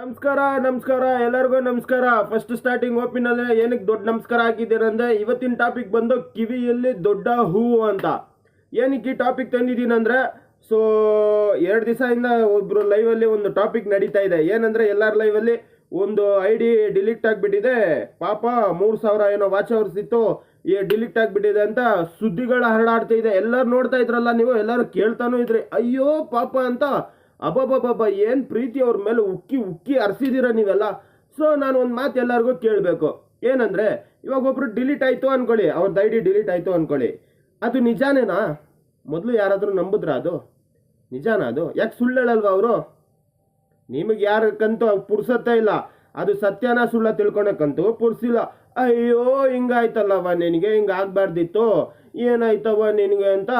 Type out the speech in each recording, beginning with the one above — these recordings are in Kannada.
ನಮಸ್ಕಾರ ನಮಸ್ಕಾರ, ಎಲ್ಲರಿಗೂ ನಮಸ್ಕಾರ. ಫಸ್ಟ್ ಸ್ಟಾರ್ಟಿಂಗ್ ಓಪಿನ್ ಅಲ್ಲಿ ಏನಕ್ಕೆ ದೊಡ್ಡ ನಮಸ್ಕಾರ ಹಾಕಿದ್ದೀರಂದ್ರೆ, ಇವತ್ತಿನ ಟಾಪಿಕ್ ಬಂದು ಕಿವಿಯಲ್ಲಿ ದೊಡ್ಡ ಹೂವು ಅಂತ. ಏನಕ್ಕೆ ಈ ಟಾಪಿಕ್ ತಂದಿದ್ದೀನಂದರೆ ಸೊ ಎರಡು ದಿವಸದಿಂದ ಒಬ್ರು ಲೈವಲ್ಲಿ ಒಂದು ಟಾಪಿಕ್ ನಡೀತಾ ಇದೆ. ಏನಂದ್ರೆ, ಎಲ್ಲರ ಲೈವಲ್ಲಿ ಒಂದು ಐ ಡಿ ಡಿಲೀಟ್ ಆಗಿಬಿಟ್ಟಿದೆ. ಪಾಪ ಮೂರು ಸಾವಿರ ಏನೋ ವಾಚ್ ಅವರ್ಸ್ ಇತ್ತು. ಈ ಡಿಲೀಟ್ ಆಗಿಬಿಟ್ಟಿದೆ ಅಂತ ಸುದ್ದಿಗಳು ಹರಡಾಡ್ತಾ ಇದೆ. ಎಲ್ಲರೂ ನೋಡ್ತಾ ಇದ್ರಲ್ಲ ನೀವು, ಎಲ್ಲರೂ ಕೇಳ್ತಾನೂ ಇದ್ರಿ. ಅಯ್ಯೋ ಪಾಪ ಅಂತ ಅಬ್ಬಬ್ಬಬ್ಬ, ಏನು ಪ್ರೀತಿ ಅವ್ರ ಮೇಲೆ ಉಕ್ಕಿ ಉಕ್ಕಿ ಅರ್ಸಿದ್ದೀರ ನೀವೆಲ್ಲ? ಸೊ ನಾನು ಒಂದು ಮಾತು ಎಲ್ಲರಿಗೂ ಕೇಳಬೇಕು. ಏನಂದರೆ, ಇವಾಗ ಒಬ್ರು ಡಿಲೀಟ್ ಆಯಿತು ಅಂದ್ಕೊಳ್ಳಿ ಅವ್ರದ್ದು ಐ ಡಿ ಡಿಲೀಟ್ ಆಯಿತು ಅಂದ್ಕೊಳ್ಳಿ ಅದು ನಿಜಾನೇನಾ? ಮೊದಲು ಯಾರಾದರೂ ನಂಬುದ್ರಾ ಅದು? ನಿಜಾನಾ ಅದು? ಯಾಕೆ ಸುಳ್ಳು ಅವರು? ನಿಮಗೆ ಯಾರಕ್ಕಂತೂ ಪುರ್ಸತ್ತೇ ಇಲ್ಲ. ಅದು ಸತ್ಯನ ಸುಳ್ಳ ತಿಳ್ಕೊಳಕ್ಕಂತೂ ಪುರ್ಸಿಲ್ಲ. ಅಯ್ಯೋ ಹಿಂಗಾಯ್ತಲ್ಲವ ನಿನಗೆ ಹಿಂಗೆ ಆಗಬಾರ್ದಿತ್ತು. ಏನಾಯ್ತವ ನಿನಗೆ ಅಂತ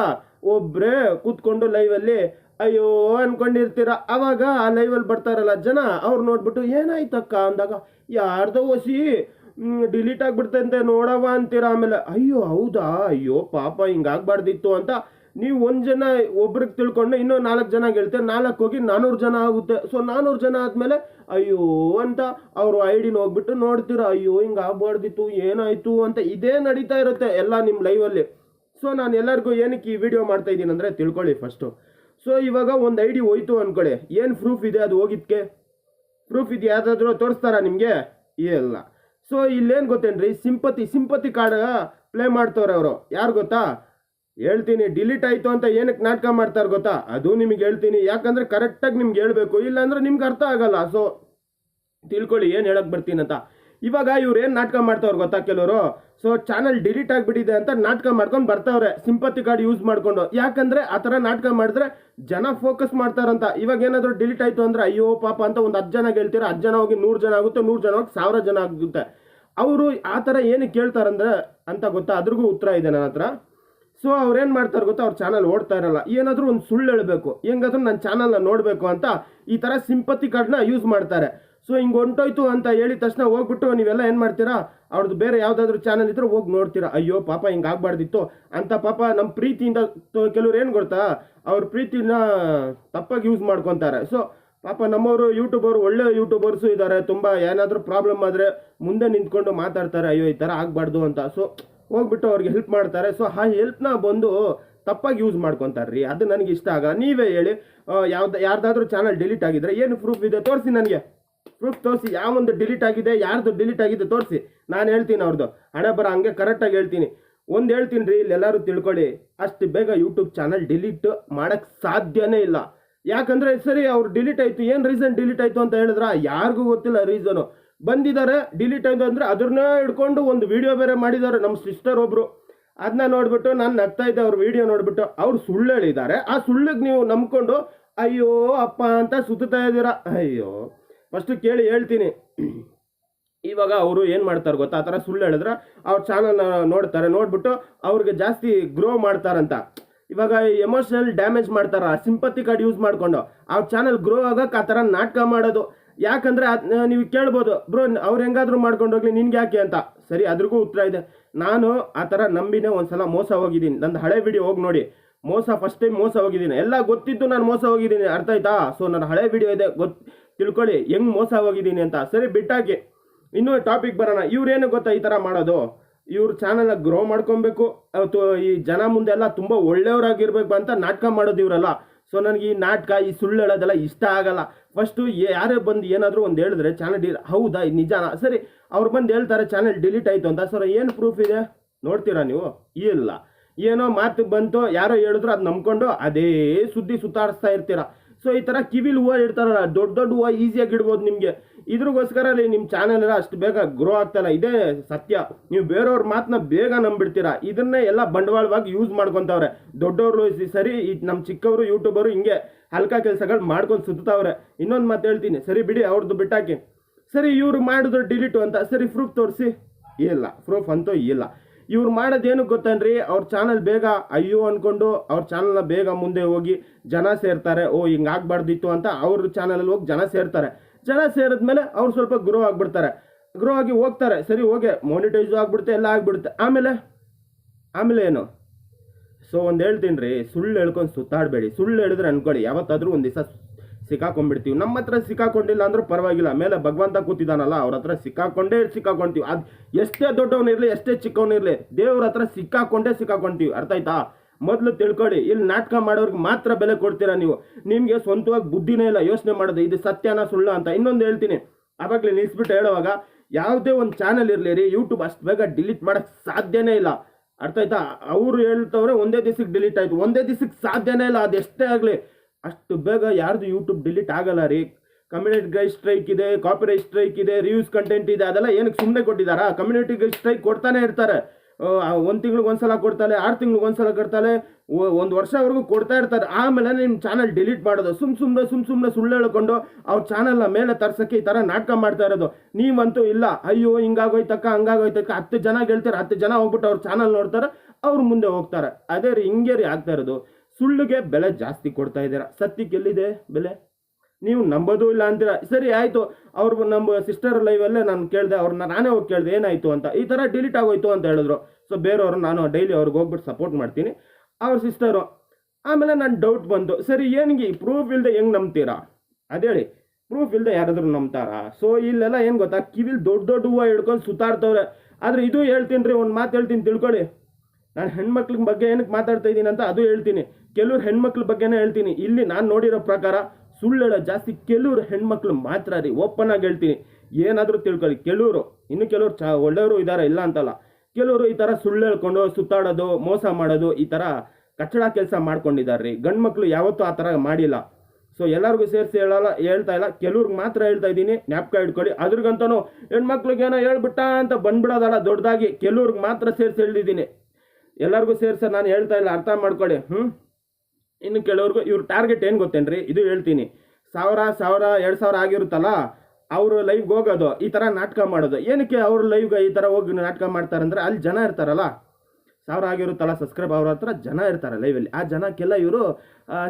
ಒಬ್ಬರೇ ಕೂತ್ಕೊಂಡು ಲೈವಲ್ಲಿ ಅಯ್ಯೋ, ಅನ್ಕೊಂಡಿರ್ತೀರ? ಅವಾಗ ಆ ಲೈವಲ್ಲಿ ಬರ್ತಾರಲ್ಲ ಜನ, ಅವ್ರು ನೋಡ್ಬಿಟ್ಟು ಏನಾಯ್ತಕ್ಕ ಅಂದಾಗ, ಯಾರ್ದೋ ಓಸಿ ಡಿಲೀಟ್ ಆಗ್ಬಿಡ್ತಂತೆ ನೋಡವ ಅಂತೀರ ಆಮೇಲೆ, ಅಯ್ಯೋ, ಹೌದಾ? ಅಯ್ಯೋ, ಪಾಪ, ಹಿಂಗಾಗ್ಬಾರ್ದಿತ್ತು ಅಂತ ನೀವು ಒಂದು ಜನ ಒಬ್ರಿಗೆ ತಿಳ್ಕೊಂಡು ಇನ್ನೂ ನಾಲ್ಕು ಜನ ಗೆಳ್ತೆ ನಾಲ್ಕು ಹೋಗಿ ನಾನ್ನೂರು ಜನ ಆಗುತ್ತೆ. ಸೊ ನಾನ್ನೂರು ಜನ ಆದಮೇಲೆ, ಅಯ್ಯೋ ಅಂತ ಅವರು ಐ ಡಿನ ಹೋಗ್ಬಿಟ್ಟು ನೋಡ್ತೀರ, ಅಯ್ಯೋ ಹಿಂಗೆ ಆಗ್ಬಾರ್ದಿತ್ತು ಏನಾಯಿತು ಅಂತ ಇದೇ ನಡೀತಾ ಇರುತ್ತೆ ಎಲ್ಲ ನಿಮ್ಮ ಲೈವಲ್ಲಿ ಸೊ ನಾನು ಎಲ್ಲರಿಗೂ ಏನಕ್ಕೆ ಈ ವಿಡಿಯೋ ಮಾಡ್ತಾ ಇದ್ದೀನಿ ಅಂದರೆ ತಿಳ್ಕೊಳ್ಳಿ ಫಸ್ಟು ಸೊ ಇವಾಗ ಒಂದು ಐ ಡಿ ಹೋಯ್ತು ಅಂದ್ಕೊಳ್ಳಿ ಏನು ಪ್ರೂಫ್ ಇದೆ ಅದು ಹೋಗಿದ್ಕೆ? ಪ್ರೂಫ್ ಇದೆ ಯಾವುದಾದ್ರೂ ತೋರಿಸ್ತಾರಾ ನಿಮಗೆ? ಇಲ್ಲ. ಸೊ ಇಲ್ಲೇನು ಗೊತ್ತೇನ್ರಿ? ಸಿಂಪತಿ ಸಿಂಪತಿ ಕಾರ್ಡ್ ಪ್ಲೇ ಮಾಡ್ತವ್ರೆ ಅವರು. ಯಾರು ಗೊತ್ತಾ? ಹೇಳ್ತೀನಿ ಡಿಲೀಟ್ ಆಯಿತು ಅಂತ ಏನಕ್ಕೆ ನಾಟಕ ಮಾಡ್ತಾರೆ ಗೊತ್ತಾ? ಅದು ನಿಮಗೆ ಹೇಳ್ತೀನಿ. ಯಾಕಂದ್ರೆ ಕರೆಕ್ಟಾಗಿ ನಿಮ್ಗೆ ಹೇಳಬೇಕು. ಇಲ್ಲಾಂದ್ರೆ ನಿಮ್ಗೆ ಅರ್ಥ ಆಗಲ್ಲ. ಸೊ ತಿಳ್ಕೊಳ್ಳಿ ಏನು ಹೇಳಕ್ ಬರ್ತೀನಂತ. ಇವಾಗ ಇವ್ರು ಏನು ನಾಟಕ ಮಾಡ್ತಾವ್ರು ಗೊತ್ತಾ ಕೆಲವರು? ಸೊ ಚಾನಲ್ ಡಿಲೀಟ್ ಆಗಿಬಿಟ್ಟಿದೆ ಅಂತ ನಾಟಕ ಮಾಡ್ಕೊಂಡು ಬರ್ತಾವ್ರೆ ಸಿಂಪತಿ ಕಾರ್ಡ್ ಯೂಸ್ ಮಾಡ್ಕೊಂಡು. ಯಾಕಂದ್ರೆ ಆ ಥರ ನಾಟಕ ಮಾಡಿದ್ರೆ ಜನ ಫೋಕಸ್ ಮಾಡ್ತಾರಂತ. ಇವಾಗ ಏನಾದರೂ ಡಿಲೀಟ್ ಆಯಿತು ಅಂದ್ರೆ, ಅಯ್ಯೋ ಪಾಪ ಅಂತ ಒಂದು ಹತ್ತು ಜನ ಹೇಳ್ತೀರ, ಹತ್ತು ಜನ ಹೋಗಿ ನೂರು ಜನ ಆಗುತ್ತೆ, ನೂರು ಜನ ಹೋಗಿ ಸಾವಿರ ಜನ ಆಗುತ್ತೆ. ಅವರು ಆ ಥರ ಏನು ಕೇಳ್ತಾರಂದ್ರೆ ಅಂತ ಗೊತ್ತಾ? ಅದ್ರಿಗೂ ಉತ್ತರ ಇದೆ ನನ್ನ ಹತ್ರ. ಸೊ ಏನು ಮಾಡ್ತಾರೆ ಗೊತ್ತಾ? ಅವ್ರ ಚಾನಲ್ ಓಡ್ತಾ ಇರಲ್ಲ. ಏನಾದರೂ ಒಂದು ಸುಳ್ಳು ಹೇಳಬೇಕು. ಹೆಂಗಾದ್ರೂ ನನ್ನ ಚಾನಲ್ನ ನೋಡಬೇಕು ಅಂತ ಈ ಥರ ಸಿಂಪತಿ ಕಾರ್ಡ್ನ ಯೂಸ್ ಮಾಡ್ತಾರೆ. ಸೊ ಹಿಂಗೆ ಹೊಂಟೋಯ್ತು ಅಂತ ಹೇಳಿದ ತಕ್ಷಣ ಹೋಗ್ಬಿಟ್ಟು ನೀವೆಲ್ಲ ಏನು ಮಾಡ್ತೀರಾ? ಅವ್ರದ್ದು ಬೇರೆ ಯಾವುದಾದ್ರೂ ಚಾನಲ್ ಇದ್ರೆ ಹೋಗಿ ನೋಡ್ತೀರಾ. ಅಯ್ಯೋ, ಪಾಪ ಹಿಂಗೆ ಆಗಬಾರ್ದಿತ್ತು. ಅಂತ ಪಾಪ ನಮ್ಮ ಪ್ರೀತಿಯಿಂದ ಕೆಲವ್ರು ಏನು ಗೊತ್ತಾ? ಅವ್ರ ಪ್ರೀತಿನ ತಪ್ಪಾಗಿ ಯೂಸ್ ಮಾಡ್ಕೊತಾರೆ. ಸೊ, ಪಾಪ ನಮ್ಮವರು ಯೂಟ್ಯೂಬರು ಒಳ್ಳೆ ಯೂಟ್ಯೂಬರ್ಸು ಇದ್ದಾರೆ ತುಂಬ ಏನಾದರೂ ಪ್ರಾಬ್ಲಮ್ ಆದರೆ ಮುಂದೆ ನಿಂತ್ಕೊಂಡು ಮಾತಾಡ್ತಾರೆ. ಅಯ್ಯೋ, ಈ ಥರ ಆಗಬಾರ್ದು ಅಂತ. ಸೊ, ಹೋಗ್ಬಿಟ್ಟು ಅವ್ರಿಗೆ ಹೆಲ್ಪ್ ಮಾಡ್ತಾರೆ. ಸೊ, ಆ ಹೆಲ್ಪ್ನ ಬಂದು ತಪ್ಪಾಗಿ ಯೂಸ್ ಮಾಡ್ಕೊತಾರೆ ರೀ ಅದು ನನಗೆ ಇಷ್ಟ ಆಗಲ್ಲ. ನೀವೇ ಹೇಳಿ ಯಾವ್ದು, ಯಾರ್ದಾದ್ರೂ ಚಾನಲ್ ಡಿಲೀಟ್ ಆಗಿದ್ರೆ ಏನು ಪ್ರೂಫ್ ಇದೆ? ತೋರಿಸಿ ನನಗೆ. ಪ್ರೂಫ್ ತೋರಿಸಿ ಯಾವೊಂದು ಡಿಲೀಟ್ ಆಗಿದೆ, ಯಾರ್ದು ಡಿಲೀಟ್ ಆಗಿದೆ ತೋರಿಸಿ. ನಾನು ಹೇಳ್ತೀನಿ ಅವ್ರದ್ದು ಹಣ ಬರ ಹಂಗೆ ಕರೆಕ್ಟಾಗಿ ಹೇಳ್ತೀನಿ. ಒಂದು ಹೇಳ್ತೀನಿ ರೀ ಇಲ್ಲೆಲ್ಲರೂ ತಿಳ್ಕೊಳ್ಳಿ. ಅಷ್ಟು ಬೇಗ ಯೂಟ್ಯೂಬ್ ಚಾನಲ್ ಡಿಲೀಟ್ ಮಾಡೋಕ್ಕೆ ಸಾಧ್ಯನೇ ಇಲ್ಲ. ಯಾಕಂದರೆ ಸರಿ, ಅವ್ರು ಡಿಲೀಟ್ ಆಯಿತು. ಏನು ರೀಸನ್ ಡಿಲೀಟ್ ಆಯಿತು ಅಂತ ಹೇಳಿದ್ರೆ? ಯಾರಿಗೂ ಗೊತ್ತಿಲ್ಲ ರೀಸನು ಬಂದಿದ್ದಾರೆ ಡಿಲೀಟ್ ಆಯಿತು ಅಂದರೆ ಅದನ್ನೇ ಹಿಡ್ಕೊಂಡು ಒಂದು ವಿಡಿಯೋ ಬೇರೆ ಮಾಡಿದ್ದಾರೆ ನಮ್ಮ ಸಿಸ್ಟರ್ ಒಬ್ಬರು ಅದನ್ನ ನೋಡಿಬಿಟ್ಟು ನಾನು ನಗ್ತಾ ಇದ್ದೆ ಅವ್ರ ವಿಡಿಯೋ ನೋಡಿಬಿಟ್ಟು. ಅವ್ರು ಸುಳ್ಳು ಹೇಳಿದ್ದಾರೆ ಆ ಸುಳ್ಳಿಗೆ ನೀವು ನಂಬ್ಕೊಂಡು, ಅಯ್ಯೋ, ಅಪ್ಪ ಅಂತ ಸುತ್ತಾ ಇದ್ದೀರಾ? ಅಯ್ಯೋ. ಫಸ್ಟು ಕೇಳಿ ಹೇಳ್ತೀನಿ. ಇವಾಗ ಅವರು ಏನು ಮಾಡ್ತಾರೆ ಗೊತ್ತಾ? ಆ ಥರ ಸುಳ್ಳು ಹೇಳಿದ್ರೆ ಅವ್ರ ಚಾನಲ್ನ ನೋಡ್ತಾರೆ. ನೋಡ್ಬಿಟ್ಟು ಅವ್ರಿಗೆ ಜಾಸ್ತಿ ಗ್ರೋ ಮಾಡ್ತಾರಂತ. ಇವಾಗ ಎಮೋಷನಲ್ ಡ್ಯಾಮೇಜ್ ಮಾಡ್ತಾರ ಸಿಂಪತಿ ಕಾರ್ಡ್ ಯೂಸ್ ಮಾಡಿಕೊಂಡು ಅವ್ರ ಚಾನಲ್ ಗ್ರೋ ಆಗಕ್ಕೆ ಆ ಥರ ನಾಟಕ ಮಾಡೋದು. ಯಾಕಂದರೆ ನೀವು ಕೇಳ್ಬೋದು, ಬ್ರೋ, ಅವ್ರು ಹೆಂಗಾದರೂ ಮಾಡ್ಕೊಂಡು ಹೋಗ್ಲಿ, ನಿನ್ಗೆ ಯಾಕೆ? ಅಂತ. ಸರಿ, ಅದ್ರಿಗೂ ಉತ್ತರ ಇದೆ. ನಾನು ಆ ಥರ ನಂಬಿನೇ ಒಂದ್ಸಲ ಮೋಸ ಹೋಗಿದ್ದೀನಿ. ನಂದು ಹಳೆ ವಿಡಿಯೋ ಹೋಗಿ ನೋಡಿ. ಮೋಸ ಫಸ್ಟ್ ಟೈಮ್ ಮೋಸ ಹೋಗಿದ್ದೀನಿ. ಎಲ್ಲ ಗೊತ್ತಿದ್ದು ನಾನು ಮೋಸ ಹೋಗಿದ್ದೀನಿ. ಅರ್ಥ ಆಯ್ತಾ? ಸೊ ನನ್ನ ಹಳೆ ವಿಡಿಯೋ ಇದೆ. ಗೊತ್ತು ತಿಳ್ಕೊಳ್ಳಿ, ಹೆಂಗ್ ಮೋಸ ಹೋಗಿದ್ದೀನಿ ಅಂತ. ಸರಿ, ಬಿಟ್ಟಾಕಿ. ಇನ್ನೂ ಟಾಪಿಕ್ ಬರೋಣ. ಇವ್ರೇನು ಗೊತ್ತಾ ಈ ಥರ ಮಾಡೋದು? ಇವ್ರ ಚಾನಲ್ನ ಗ್ರೋ ಮಾಡ್ಕೊಬೇಕು. ಈ ಜನ ಮುಂದೆಲ್ಲ ತುಂಬ ಒಳ್ಳೆಯವರಾಗಿರ್ಬೇಕು ಅಂತ ನಾಟಕ ಮಾಡೋದು ಇವರಲ್ಲ. ಸೊ ನನಗೆ ಈ ನಾಟಕ, ಈ ಸುಳ್ಳು ಹೇಳೋದೆಲ್ಲ ಇಷ್ಟ ಆಗಲ್ಲ. ಫಸ್ಟು ಯಾರೇ ಬಂದು ಏನಾದರೂ ಒಂದು ಹೇಳಿದ್ರೆ ಚಾನಲ್ ಡಿ ಹೌದಾ, ಇದು ನಿಜಾನ? ಸರಿ, ಅವ್ರು ಬಂದು ಹೇಳ್ತಾರೆ ಚಾನಲ್ ಡಿಲೀಟ್ ಆಯಿತು ಅಂತ. ಸರ್ ಏನು ಪ್ರೂಫ್ ಇದೆ? ನೋಡ್ತೀರಾ ನೀವು? ಇಲ್ಲ. ಏನೋ ಮಾತು ಬಂತು, ಯಾರೋ ಹೇಳಿದ್ರು ಅದು ನಂಬ್ಕೊಂಡು ಅದೇ ಸುದ್ದಿ ಸುತ್ತಾಡಿಸ್ತಾ ಇರ್ತೀರಾ. ಸೊ ಈ ಥರ ಕಿವಿಲಿ ಹೂವು ಇಡ್ತಾರಲ್ಲ, ದೊಡ್ಡ ದೊಡ್ಡ ಹೂವು ಈಸಿಯಾಗಿ ಇಡ್ಬೋದು ನಿಮಗೆ. ಇದ್ರಿಗೋಸ್ಕರ ನಿಮ್ಮ ಚಾನಲ್ ಎಲ್ಲ ಅಷ್ಟು ಬೇಗ ಗ್ರೋ ಆಗ್ತಾಯಿಲ್ಲ ಇದೇ ಸತ್ಯ. ನೀವು ಬೇರೆಯವ್ರ ಮಾತನ್ನ ಬೇಗ ನಂಬಿಡ್ತೀರಾ? ಇದನ್ನೇ ಎಲ್ಲ ಬಂಡವಾಳವಾಗಿ ಯೂಸ್ ಮಾಡ್ಕೊತಾವ್ರೆ. ದೊಡ್ಡವರು ಸರಿ ನಮ್ಮ ಚಿಕ್ಕವರು ಯೂಟ್ಯೂಬರು ಹಿಂಗೆ ಹಲ್ಕ ಕೆಲಸಗಳು ಮಾಡ್ಕೊಂಡು ಸುತ್ತಾವ್ರೆ ಇನ್ನೊಂದು ಮಾತು ಹೇಳ್ತೀನಿ. ಸರಿ ಬಿಡಿ ಅವ್ರದ್ದು ಬಿಟ್ಟಾಕಿ. ಸರಿ, ಇವರು ಮಾಡಿದ್ರು ಡಿಲೀಟು ಅಂತ. ಸರಿ ಪ್ರೂಫ್ ತೋರಿಸಿ. ಇಲ್ಲ ಪ್ರೂಫ್ ಅಂತೂ ಇಲ್ಲ. ಇವ್ರು ಮಾಡೋದೇನು ಗೊತ್ತನ್ರಿ? ಅವ್ರ ಚಾನಲ್ ಬೇಗ ಅಯ್ಯೋ ಅಂದ್ಕೊಂಡು ಅವ್ರ ಚಾನಲ್ನ ಬೇಗ ಮುಂದೆ ಹೋಗಿ ಜನ ಸೇರ್ತಾರೆ. ಓ, ಹಿಂಗೆ ಆಗಬಾರ್ದಿತ್ತು ಅಂತ ಅವ್ರ ಚಾನಲಲ್ಲಿ ಹೋಗಿ ಜನ ಸೇರ್ತಾರೆ. ಜನ ಸೇರಿದ್ಮೇಲೆ ಅವ್ರು ಸ್ವಲ್ಪ ಗ್ರೋ ಆಗಿಬಿಡ್ತಾರೆ. ಗ್ರೋ ಆಗಿ ಹೋಗ್ತಾರೆ. ಸರಿ, ಹೋಗಿ. ಮೋನಿಟೈಸು ಆಗಿಬಿಡುತ್ತೆ, ಎಲ್ಲ ಆಗಿಬಿಡುತ್ತೆ. ಆಮೇಲೆ ಆಮೇಲೆ ಏನು? ಸೊ ಒಂದು ಹೇಳ್ತೀನಿ ರೀ ಸುಳ್ಳು ಹೇಳ್ಕೊಂಡು ಸುತ್ತಾಡಬೇಡಿ. ಸುಳ್ಳು ಹೇಳಿದ್ರೆ ಅಂದ್ಕೊಳ್ಳಿ ಯಾವತ್ತಾದರೂ ಒಂದು ದಿವಸ ಸಿಕ್ಕಾಕೊಂಡ್ಬಿಡ್ತೀವಿ. ನಮ್ಮ ಹತ್ರ ಸಿಕ್ಕಾಕೊಂಡಿಲ್ಲ ಅಂದ್ರೆ ಪರವಾಗಿಲ್ಲ. ಮೇಲೆ ಭಗವಂತ ಕೂತಿದ್ದಾನಲ್ಲ ಅವ್ರ ಹತ್ರ ಸಿಕ್ಕಾಕೊಂಡೇ ಸಿಕ್ಕಾಕೊಂತೀವಿ ಅದು ಎಷ್ಟೇ ದೊಡ್ಡವನಿರಲಿ ಎಷ್ಟೇ ಚಿಕ್ಕವನಿರಲಿ ದೇವ್ರ ಹತ್ರ ಸಿಕ್ಕಾಕೊಂಡೇ ಸಿಕ್ಕಾಕೊಂತೀವಿ ಅರ್ಥ ಆಯ್ತಾ? ಮೊದಲು ತಿಳ್ಕೊಳ್ಳಿ, ಇಲ್ಲಿ ನಾಟಕ ಮಾಡೋರ್ಗೆ ಮಾತ್ರ ಬೆಲೆ ಕೊಡ್ತೀರಾ ನೀವು? ನಿಮಗೆ ಸ್ವಂತವಾಗಿ ಬುದ್ಧಿನೇ ಇಲ್ಲ, ಯೋಚನೆ ಮಾಡೋದು. ಇದು ಸತ್ಯನ ಸುಳ್ಳ ಅಂತ. ಇನ್ನೊಂದು ಹೇಳ್ತೀನಿ. ಆವಾಗಲೇ ನಿಲ್ಸ್ಬಿಟ್ಟು ಹೇಳುವಾಗ, ಯಾವುದೇ ಒಂದು ಚಾನಲ್ ಇರಲಿ ರೀ ಯೂಟ್ಯೂಬ್ ಅಷ್ಟು ಬೇಗ ಡಿಲೀಟ್ ಮಾಡೋಕ್ಕೆ ಸಾಧ್ಯನೇ ಇಲ್ಲ. ಅರ್ಥ ಆಯ್ತಾ? ಅವ್ರು ಹೇಳ್ತವ್ರೆ, ಒಂದೇ ದಿವ್ಸಕ್ಕೆ ಡಿಲೀಟ್ ಆಯ್ತು. ಒಂದೇ ದಿವಸಕ್ಕೆ ಸಾಧ್ಯನೇ ಇಲ್ಲ. ಅದೆಷ್ಟೇ ಆಗಲಿ ಅಷ್ಟು ಬೇಗ ಯಾರ್ದು ಯೂಟ್ಯೂಬ್ ಡಿಲೀಟ್ ಆಗಲ್ಲ ರೀ. ಕಮ್ಯುನಿಟಿ ಸ್ಟ್ರೈಕ್ ಇದೆ ಕಾಪಿರೈಟ್ ಸ್ಟ್ರೈಕ್ ಇದೆ ರಿವ್ಯೂಸ್ ಕಂಟೆಂಟ್ ಇದೆ, ಅದೆಲ್ಲ ಏನಕ್ಕೆ ಸುಮ್ಮನೆ ಕೊಟ್ಟಿದ್ದಾರಾ? ಕಮ್ಯುನಿಟಿ ಸ್ಟ್ರೈಕ್ ಕೊಡ್ತಾನೆ ಇರ್ತಾರೆ. ಒಂದು ತಿಂಗ್ಳಿಗೆ ಒಂದ್ಸಲ ಕೊಡ್ತಾಳೆ, ಆರು ತಿಂಗ್ಳಿಗೆ ಒಂದ್ಸಲ ಕೊಡ್ತಾಳೆ ಒಂದು ವರ್ಷವರೆಗೂ ಕೊಡ್ತಾ ಇರ್ತಾರೆ. ಆಮೇಲೆ ನಿಮ್ಮ ಚಾನಲ್ ಡಿಲೀಟ್ ಮಾಡೋದು, ಸುಮ್ ಸುಮ್ಮನೆ ಸುಮ್ ಸುಮ್ಮನೆ ಸುಳ್ಳು ಹೇಳ್ಕೊಂಡು ಅವ್ರ ಚಾನಲ್ನ ಮೇಲೆ ತರ್ಸಕ್ಕೆ ಈ ಥರ ನಾಟಕ ಮಾಡ್ತಾ ಇರೋದು. ನೀವಂತೂ ಇಲ್ಲ, ಅಯ್ಯೋ, ಹಿಂಗಾಗೋಯ್ತಕ್ಕ, ಹಂಗಾಗೋಯ್ತಕ್ಕ. ಹತ್ತು ಜನ ಗೆಲ್ತಾರೆ, ಹತ್ತು ಜನ ಹೋಗ್ಬಿಟ್ಟು ಅವ್ರ ಚಾನಲ್ ನೋಡ್ತಾರೆ, ಅವ್ರು ಮುಂದೆ ಹೋಗ್ತಾರೆ. ಅದೇ ರೀ, ಹಿಂಗೆ ರೀ ಆಗ್ತಾ ಇರೋದು. ಸುಳ್ಳಿಗೆ ಬೆಲೆ ಜಾಸ್ತಿ ಕೊಡ್ತಾ ಇದ್ದೀರಾ? ಸತ್ಯಕ್ಕೆ ಎಲ್ಲಿದೆ ಬೆಲೆ? ನೀವು ನಂಬೋದು ಇಲ್ಲ ಅಂತೀರ? ಸರಿ, ಆಯಿತು. ಅವ್ರ ನಮ್ಮ ಸಿಸ್ಟರ್ ಲೈವಲ್ಲೇ ನಾನು ಕೇಳಿದೆ, ಅವ್ರನ್ನ ನಾನೇ ಹೋಗಿ ಕೇಳಿದೆ, ಏನಾಯಿತು ಅಂತ. ಈ ಥರ ಡಿಲೀಟ್ ಆಗೋಯ್ತು ಅಂತ ಹೇಳಿದ್ರು. ಸೊ ಬೇರೆಯವರು, ನಾನು ಡೈಲಿ ಅವ್ರಿಗೆ ಹೋಗ್ಬಿಟ್ಟು ಸಪೋರ್ಟ್ ಮಾಡ್ತೀನಿ. ಅವ್ರ ಸಿಸ್ಟರು ಆಮೇಲೆ ನನ್ನ ಡೌಟ್ ಬಂತು. ಸರಿ, ಏನಿಗೆ? ಪ್ರೂಫ್ ಇಲ್ಲದೆ ಹೆಂಗೆ ನಂಬ್ತೀರಾ? ಅದೇಳಿ ಪ್ರೂಫ್ ಇಲ್ಲದೆ ಯಾರಾದರೂ ನಂಬ್ತಾರಾ? ಸೊ ಇಲ್ಲೆಲ್ಲ ಏನು ಗೊತ್ತಾ? ಕಿವಿಲ್ ದೊಡ್ಡ ದೊಡ್ಡ ಹೂವು ಹಿಡ್ಕೊಂಡು ಸುತ್ತಾಡ್ತವ್ರೆ. ಆದರೆ ಇದು ಹೇಳ್ತೀನಿ ರೀ, ಒಂದು ಮಾತು ಹೇಳ್ತೀನಿ ತಿಳ್ಕೊಳ್ಳಿ. ನಾನು ಹೆಣ್ಮಕ್ಳ ಬಗ್ಗೆ ಏನಕ್ಕೆ ಮಾತಾಡ್ತಾ ಇದ್ದೀನಿ ಅಂತ ಅದು ಹೇಳ್ತೀನಿ. ಕೆಲವ್ರು ಹೆಣ್ಮಕ್ಳ ಬಗ್ಗೆನೇ ಹೇಳ್ತೀನಿ. ಇಲ್ಲಿ ನಾನು ನೋಡಿರೋ ಪ್ರಕಾರ ಸುಳ್ಳು ಜಾಸ್ತಿ ಕೆಲವ್ರು ಹೆಣ್ಮಕ್ಳು ಮಾತ್ರ ರೀ. ಓಪನ್ ಆಗಿ ಹೇಳ್ತೀನಿ. ಏನಾದರೂ ತಿಳ್ಕೊಳ್ಳಿ. ಕೆಲವರು, ಇನ್ನು ಕೆಲವರು ಚ ಒಳ್ಳೆಯವರು ಇದ್ದಾರೆ ಇಲ್ಲ ಅಂತಲ್ಲ. ಕೆಲವರು ಈ ಥರ ಸುಳ್ಳು ಹೇಳ್ಕೊಂಡು ಸುತ್ತಾಡೋದು, ಮೋಸ ಮಾಡೋದು, ಈ ಥರ ಕಚ್ಚಡ ಕೆಲಸ ಮಾಡ್ಕೊಂಡಿದ್ದಾರೆ ರೀ. ಗಂಡ್ಮಕ್ಳು ಯಾವತ್ತೂ ಆ ಥರ ಮಾಡಿಲ್ಲ. ಸೊ ಎಲ್ಲರಿಗೂ ಸೇರಿಸಿ ಹೇಳಲ್ಲ, ಹೇಳ್ತಾ ಇಲ್ಲ. ಕೆಲವ್ರಿಗೆ ಮಾತ್ರ ಹೇಳ್ತಾ ಇದ್ದೀನಿ. ಜ್ಞಾಪಕ ಇಟ್ಕೊಳ್ಳಿ. ಅದ್ರಿಗಂತನೂ ಹೆಣ್ಮಕ್ಳಿಗೆ ಏನೋ ಹೇಳ್ಬಿಟ್ಟ ಅಂತ ಬಂದ್ಬಿಡೋದಲ್ಲ ದೊಡ್ಡದಾಗಿ. ಕೆಲವ್ರಿಗೆ ಮಾತ್ರ ಸೇರಿಸಿ ಹೇಳಿದ್ದೀನಿ. ಎಲ್ಲರಿಗೂ ಸೇರಿಸ, ನಾನು ಹೇಳ್ತಾ ಇಲ್ಲ, ಅರ್ಥ ಮಾಡ್ಕೊಳ್ಳಿ. ಹ್ಞೂ ಇನ್ನು ಕೆಲವ್ರಿಗೂ, ಇವ್ರ ಟಾರ್ಗೆಟ್ ಏನು ಗೊತ್ತೇನ್ರಿ? ಇದು ಹೇಳ್ತೀನಿ. ಸಾವಿರ ಸಾವಿರ, ಎರಡು ಸಾವಿರ ಆಗಿರುತ್ತಲ್ಲ, ಅವರು ಲೈವ್ಗೆ ಹೋಗೋದು, ಈ ಥರ ನಾಟಕ ಮಾಡೋದು. ಏನಕ್ಕೆ ಅವ್ರ ಲೈವ್ಗೆ ಈ ಥರ ಹೋಗಿ ನಾಟಕ ಮಾಡ್ತಾರಂದ್ರೆ ಅಲ್ಲಿ ಜನ ಇರ್ತಾರಲ್ಲ? ಸಾವಿರ ಆಗಿರುತ್ತಲ್ಲ ಸಬ್ಸ್ಕ್ರೈಬ್ ಅವ್ರ ಹತ್ರ ಜನ ಇರ್ತಾರೆ ಲೈವಲ್ಲಿ ಆ ಜನಕ್ಕೆಲ್ಲ ಇವರು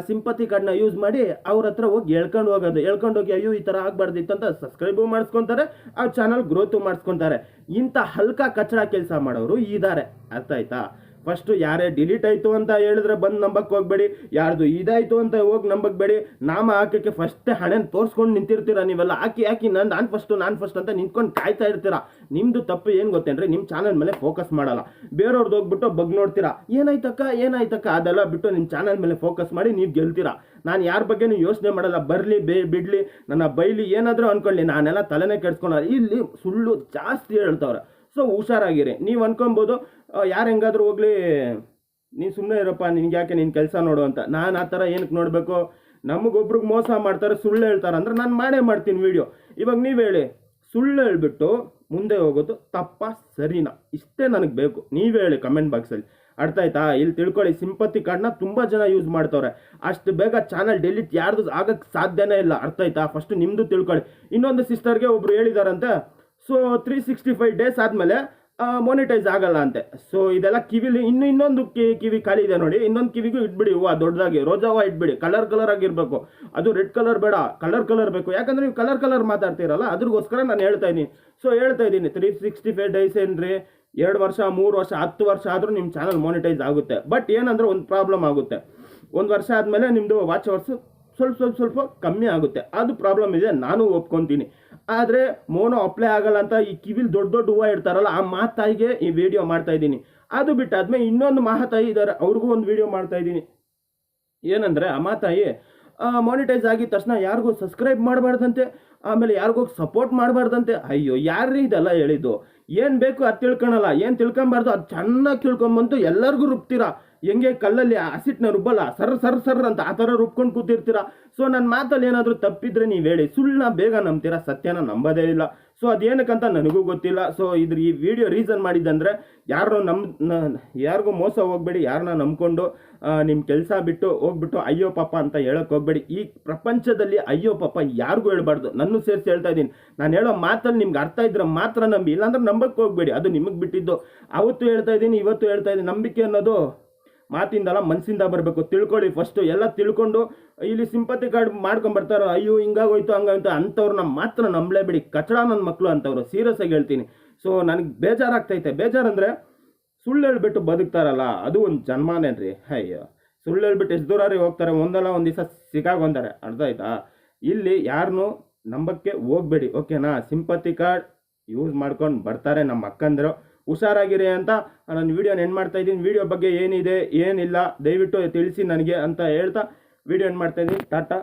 ಸಿಂಪತಿ ಕಾರ್ಡ್ನ ಯೂಸ್ ಮಾಡಿ ಅವ್ರ ಹತ್ರ ಹೋಗಿ ಹೇಳ್ಕೊಂಡು ಹೋಗೋದು. ಹೇಳ್ಕೊಂಡು ಹೋಗಿ, ಅಯ್ಯೋ, ಈ ಥರ ಆಗಬಾರ್ದಿತ್ತು ಅಂತ ಸಬ್ಸ್ಕ್ರೈಬು ಮಾಡಿಸ್ಕೊತಾರೆ, ಆ ಚಾನಲ್ ಗ್ರೋತು ಮಾಡಿಸ್ಕೊತಾರೆ. ಇಂಥ ಹಲ್ಕ ಕಚ್ಚಡ ಕೆಲಸ ಮಾಡೋರು ಇದ್ದಾರೆ ಅರ್ಥ ಆಯ್ತಾ? ಫಸ್ಟು ಯಾರೇ ಡಿಲೀಟ್ ಆಯಿತು ಅಂತ ಹೇಳಿದ್ರೆ ಬಂದು ನಂಬಕ್ಕೆ ಹೋಗ್ಬೇಡಿ. ಯಾರ್ದು ಇದಾಯಿತು ಅಂತ ಹೋಗಿ ನಂಬಕ್ಬೇಡಿ. ನಾಮ ಹಾಕಕ್ಕೆ ಫಸ್ಟ್ ಹಣೆನ ತೋರಿಸ್ಕೊಂಡು ನಿಂತಿರ್ತೀರ ನೀವೆಲ್ಲ? ಹಾಕಿ ಹಾಕಿ, ನಾನು ನಾನು ಫಸ್ಟು ನಾನು ಫಸ್ಟ್ ಅಂತ ನಿಂತ್ಕೊಂಡು ಕಾಯ್ತಾ ಇರ್ತೀರಾ? ನಿಮ್ಮದು ತಪ್ಪು ಏನು ಗೊತ್ತೇನ್ರಿ? ನಿಮ್ಮ ಚಾನಲ್ ಮೇಲೆ ಫೋಕಸ್ ಮಾಡಲ್ಲ. ಬೇರೆಯವ್ರದ್ದು ಹೋಗ್ಬಿಟ್ಟು ಬಗ್ ನೋಡ್ತೀರಾ? ಏನಾಯ್ತಕ್ಕ ಏನಾಯ್ತಕ್ಕ ಅದೆಲ್ಲ ಬಿಟ್ಟು ನಿಮ್ಮ ಚಾನಲ್ ಮೇಲೆ ಫೋಕಸ್ ಮಾಡಿ ನೀವು ಗೆಲ್ತೀರಾ? ನಾನು ಯಾರ ಬಗ್ಗೆನೂ ಯೋಚನೆ ಮಾಡಲ್ಲ. ಬರಲಿ, ಬೇ, ಬಿಡಲಿ. ನನ್ನ ಬೈಲಿ ಏನಾದರೂ ಅನ್ಕೊಳ್ಳಿ. ನಾನೆಲ್ಲ ತಲೆನೇ ಕೆಡ್ಸ್ಕೊಳ ಇಲ್ಲಿ ಸುಳ್ಳು ಜಾಸ್ತಿ ಹೇಳ್ತವ್ರೆ. ಸೊ ಹುಷಾರಾಗಿರಿ. ನೀವು ಅನ್ಕೊಬೋದು ಯಾರು ಹೆಂಗಾದ್ರೂ ಹೋಗ್ಲಿ, ನೀನು ಸುಮ್ಮನೆ ಇರಪ್ಪ, ನಿನ್ಗೆ ಯಾಕೆ ನಿನ್ನ ಕೆಲಸ ನೋಡು ಅಂತ. ನಾನು ಆ ಥರ ಏನಕ್ಕೆ ನೋಡಬೇಕು? ನಮಗೊಬ್ರಿಗೆ ಮೋಸ ಮಾಡ್ತಾರೆ, ಸುಳ್ಳು ಹೇಳ್ತಾರೆ ಅಂದ್ರೆ ನಾನು ಮಾಡೇ ಮಾಡ್ತೀನಿ ವಿಡಿಯೋ. ಇವಾಗ ನೀವು ಹೇಳಿ, ಸುಳ್ಳು ಹೇಳ್ಬಿಟ್ಟು ಮುಂದೆ ಹೋಗೋದು ತಪ್ಪ, ಸರಿನಾ? ಇಷ್ಟೇ ನನಗೆ ಬೇಕು. ನೀವು ಹೇಳಿ ಕಮೆಂಟ್ ಬಾಕ್ಸಲ್ಲಿ ಅರ್ಥ ಆಯ್ತಾ ಇಲ್ಲಿ ತಿಳ್ಕೊಳ್ಳಿ ಸಿಂಪತಿ ಕಾರ್ಡ್ನ ತುಂಬ ಜನ ಯೂಸ್ ಮಾಡ್ತವ್ರೆ. ಅಷ್ಟು ಬೇಗ ಚಾನಲ್ ಡೆಲಿಟ್ ಯಾರ್ದು ಆಗಕ್ಕೆ ಸಾಧ್ಯನೇ ಇಲ್ಲ. ಅರ್ಥ ಆಯ್ತಾ ಫಸ್ಟ್ ನಿಮ್ಮದು ತಿಳ್ಕೊಳ್ಳಿ. ಇನ್ನೊಂದು ಸಿಸ್ಟರ್ಗೆ ಒಬ್ರು ಹೇಳಿದಾರಂತೆ so three sixty five days ಆದಮೇಲೆ ಮೊನಿಟೈಸ್ ಆಗಲ್ಲ ಅಂತೆ. ಸೊ ಇದೆಲ್ಲ ಕಿವಿಲಿ, ಇನ್ನು ಇನ್ನೊಂದು ಕಿ, ಕಿವಿ ಖಾಲಿ ಇದೆ ನೋಡಿ. ಇನ್ನೊಂದು ಕಿವಿಗೂ ಇಟ್ಬಿಡಿ, ಹೂವು ದೊಡ್ಡದಾಗಿ ರೋಜಾ ಹೂವು ಇಟ್ಬಿಡಿ. ಕಲರ್ ಕಲರ್ ಆಗಿರಬೇಕು. ಅದು ರೆಡ್ ಕಲರ್ ಬೇಡ ಕಲರ್ ಕಲರ್ ಬೇಕು. ಯಾಕಂದ್ರೆ ನೀವು ಕಲರ್ ಕಲರ್ ಮಾತಾಡ್ತೀರಲ್ಲ, ಅದ್ರಿಗೋಸ್ಕರ ನಾನು ಹೇಳ್ತಾ ಇದ್ದೀನಿ. ಸೊ ಹೇಳ್ತಾ ಇದ್ದೀನಿ ತ್ರೀ ಸಿಕ್ಸ್ಟಿ ಫೈವ್ ಡೇಸ್ ಏನ್ರಿ ಎರಡು ವರ್ಷ, ಮೂರು ವರ್ಷ, ಹತ್ತು ವರ್ಷ ಆದರೂ ನಿಮ್ಮ ಚಾನಲ್ ಮೋನಿಟೈಸ್ ಆಗುತ್ತೆ. ಬಟ್ ಏನಂದ್ರೆ ಒಂದು ಪ್ರಾಬ್ಲಮ್ ಆಗುತ್ತೆ. ಒಂದು ವರ್ಷ ಆದಮೇಲೆ ನಿಮ್ಮದು ವಾಚ್ ವರ್ಸ್ ಸ್ವಲ್ಪ ಸ್ವಲ್ಪ ಸ್ವಲ್ಪ ಕಮ್ಮಿ ಆಗುತ್ತೆ. ಅದು ಪ್ರಾಬ್ಲಮ್ ಇದೆ, ನಾನು ಒಪ್ಕೊತೀನಿ. ಆದರೆ ಮೋನೋ ಅಪ್ಲೈ ಆಗಲ್ಲ ಅಂತ ಈ ಕಿವಿಲ್ ದೊಡ್ಡ ದೊಡ್ಡ ಹೂವು ಇರ್ತಾರಲ್ಲ ಆ ಮಾತಾಯಿಗೆ ಈ ವಿಡಿಯೋ ಮಾಡ್ತಾ ಇದ್ದೀನಿ. ಅದು ಬಿಟ್ಟಾದ್ಮೇಲೆ ಇನ್ನೊಂದು ಮಾತಾಯಿ ಇದ್ದಾರೆ ಅವ್ರಿಗೂ ಒಂದು ವಿಡಿಯೋ ಮಾಡ್ತಾ ಇದ್ದೀನಿ. ಏನಂದರೆ ಆ ಮಾತಾಯಿ ಮಾನಿಟೈಸ್ ಆಗಿದ ತಕ್ಷಣ ಯಾರಿಗೂ ಸಬ್ಸ್ಕ್ರೈಬ್ ಮಾಡಬಾರ್ದಂತೆ, ಆಮೇಲೆ ಯಾರಿಗೂ ಸಪೋರ್ಟ್ ಮಾಡಬಾರ್ದಂತೆ. ಅಯ್ಯೋ ಯಾರು ಇದೆಲ್ಲ ಹೇಳಿದ್ದು? ಏನು ಬೇಕು ಅದು ತಿಳ್ಕೊಳಲ್ಲ, ಏನು ತಿಳ್ಕೊಬಾರ್ದು, ಅದು ಚೆನ್ನಾಗಿ ತಿಳ್ಕೊಂಬಂತು ಎಲ್ಲರಿಗೂ ರುಬ್ತೀರಾ? ಹೆಂಗೆ ಕಲ್ಲಲ್ಲಿ ಹಸಿಟ್ನ ರುಬ್ಬಲ್ಲ? ಸರ್ ಸರ್ ಸರ್ ಅಂತ ಆ ಥರ ರುಬ್ಕೊಂಡು ಕೂತಿರ್ತೀರ? ಸೊ ನನ್ನ ಮಾತಲ್ಲಿ ಏನಾದರೂ ತಪ್ಪಿದ್ರೆ ನೀವು ಹೇಳಿ. ಸುಳ್ಳನ್ನ ಬೇಗ ನಂಬ್ತೀರ? ಸತ್ಯನ ನಂಬೋದೇ ಇಲ್ಲ. ಸೊ ಅದೇನಕ್ಕಂತ ನನಗೂ ಗೊತ್ತಿಲ್ಲ. ಸೊ ಇದ್ರ ಈ ವಿಡಿಯೋ ರೀಸನ್ ಮಾಡಿದ್ದಂದರೆ ಯಾರು ನಮ್ಮ ಯಾರಿಗೂ ಮೋಸ ಹೋಗಬೇಡಿ ಯಾರನ್ನ ನಂಬ್ಕೊಂಡು ನಿಮ್ಮ ಕೆಲಸ ಬಿಟ್ಟು ಹೋಗ್ಬಿಟ್ಟು ಅಯ್ಯೋ ಪಾಪ ಅಂತ ಹೇಳೋಕ್ಕೆ ಹೋಗಬೇಡಿ. ಈ ಪ್ರಪಂಚದಲ್ಲಿ ಅಯ್ಯೋ ಪಾಪ ಯಾರಿಗೂ ಹೇಳ್ಬಾರ್ದು. ನನ್ನ ಸೇರಿಸಿ ಹೇಳ್ತಾ ಇದ್ದೀನಿ. ನಾನು ಹೇಳೋ ಮಾತಲ್ಲಿ ನಿಮ್ಗೆ ಅರ್ಥ ಇದ್ರೆ ಮಾತ್ರ ನಂಬಿ. ಇಲ್ಲಾಂದ್ರೆ ನಂಬಕ್ಕೆ ಹೋಗಬೇಡಿ. ಅದು ನಿಮಗೆ ಬಿಟ್ಟಿದ್ದು. ಅವತ್ತು ಹೇಳ್ತಾ ಇದ್ದೀನಿ, ಇವತ್ತು ಹೇಳ್ತಾ ಇದ್ದೀನಿ. ನಂಬಿಕೆ ಅನ್ನೋದು ಮಾತಿಂದಲ್ಲ ಮನಸ್ಸಿಂದ ಬರಬೇಕು. ತಿಳ್ಕೊಳ್ಳಿ ಫಸ್ಟು ಎಲ್ಲ ತಿಳ್ಕೊಂಡು ಇಲ್ಲಿ ಸಿಂಪತಿ ಕಾರ್ಡ್ ಮಾಡ್ಕೊಂಬರ್ತಾರೋ ಅಯ್ಯೋ, ಹಿಂಗಾಗೋಯ್ತು ಹಂಗಾಯ್ತು ಅಂಥವ್ರನ್ನ ಮಾತ್ರ ನಂಬಲೇಬೇಡಿ. ಕಚಡ ನನ್ನ ಮಕ್ಕಳು ಅಂಥವ್ರು ಸೀರಿಯಸ್ ಆಗಿ ಹೇಳ್ತೀನಿ. ಸೊ ನನಗೆ ಬೇಜಾರಾಗ್ತೈತೆ. ಬೇಜಾರಂದ್ರೆ ಸುಳ್ಳು ಹೇಳ್ಬಿಟ್ಟು ಬದುಕ್ತಾರಲ್ಲ, ಅದು ಒಂದು ಜನ್ಮಾನೇನ್ರಿ? ಅಯ್ಯೋ. ಸುಳ್ಳು ಹೇಳ್ಬಿಟ್ಟು ಎಷ್ಟು ದೂರ ರೀ ಹೋಗ್ತಾರೆ? ಒಂದಲ್ಲ ಒಂದು ದಿವಸ ಸಿಕ್ಕಾಗೊಂತಾರೆ ಅರ್ಧ ಆಯ್ತಾ? ಇಲ್ಲಿ ಯಾರನ್ನೂ ನಂಬಕ್ಕೆ ಹೋಗಬೇಡಿ. ಓಕೆನಾ ಸಿಂಪತಿ ಕಾರ್ಡ್ ಯೂಸ್ ಮಾಡ್ಕೊಂಡು ಬರ್ತಾರೆ ನಮ್ಮ ಅಕ್ಕಂದರು. ಹುಷಾರಾಗಿರಿ ಅಂತ ನಾನು ವೀಡಿಯೋನ ಎಂಡ್ ಮಾಡ್ತಾ ಇದ್ದೀನಿ. ವೀಡಿಯೋ ಬಗ್ಗೆ ಏನಿದೆ, ಏನಿಲ್ಲ, ದಯವಿಟ್ಟು ತಿಳಿಸಿ ನನಗೆ ಅಂತ ಹೇಳ್ತಾ ವಿಡಿಯೋ ಎಂಡ್ ಮಾಡ್ತಾ ಇದ್ದೀನಿ. ಟಾಟಾ.